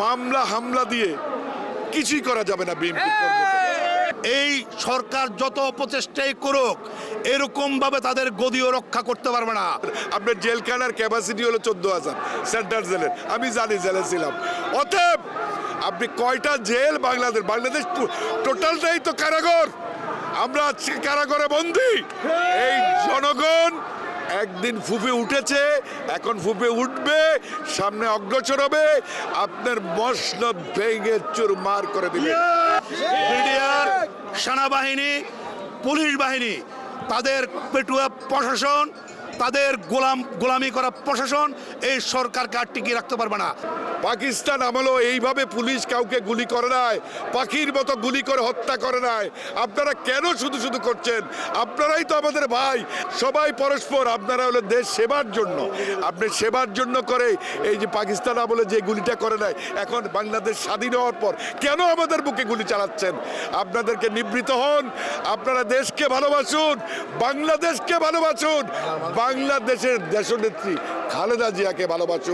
মামলা হামলা দিয়ে কিছুই করা যাবে না বিএনপি এই! সরকার যত অপচেষ্টাই করুক এরকম ভাবে তাদের গদিও রক্ষা করতে পারবে না। আপনার জেলখানার ক্যাপাসিটি হলো চোদ্দ হাজার সেন্ট্রাল জেলের। আমি জানি জেলে ছিলাম। অতএব আপনি কয়টা জেল বাংলাদেশ বাংলাদেশ টোটালটাই তো কারাগর? আমরা আজকে কারাগরে বন্দি। এই জনগণ একদিন ফুপে উঠেছে, এখন ফুপে উঠবে, সামনে অগ্রসর হবে, আপনার মশন ভেঙে চুর মার করে দিবে। সেনাবাহিনী, পুলিশ বাহিনী, তাদের পেটুয়া প্রশাসন তাদের গোলাম, গোলামি করা প্রশাসন এই সরকারকে আর টিকিয়ে রাখতে পারবে না। পাকিস্তান আমলেও এইভাবে পুলিশ কাউকে গুলি করে নাই, পাখির মতো গুলি করে হত্যা করে নাই। আপনারা কেন শুধু শুধু করছেন? আপনারাই তো আমাদের ভাই। সবাই পরস্পর, আপনারা হলো দেশ সেবার জন্য। আপনি সেবার জন্য করে এই যে পাকিস্তান আমলে যে গুলিটা করে নাই, এখন বাংলাদেশ স্বাধীন হওয়ার পর কেন আমাদের বুকে গুলি চালাচ্ছেন? আপনাদেরকে নিবৃত হন, আপনারা দেশকে ভালোবাসুন, বাংলাদেশকে ভালোবাসুন বাংলাদেশের দেশনেত্রী খালেদা জিয়াকে ভালোবাসুন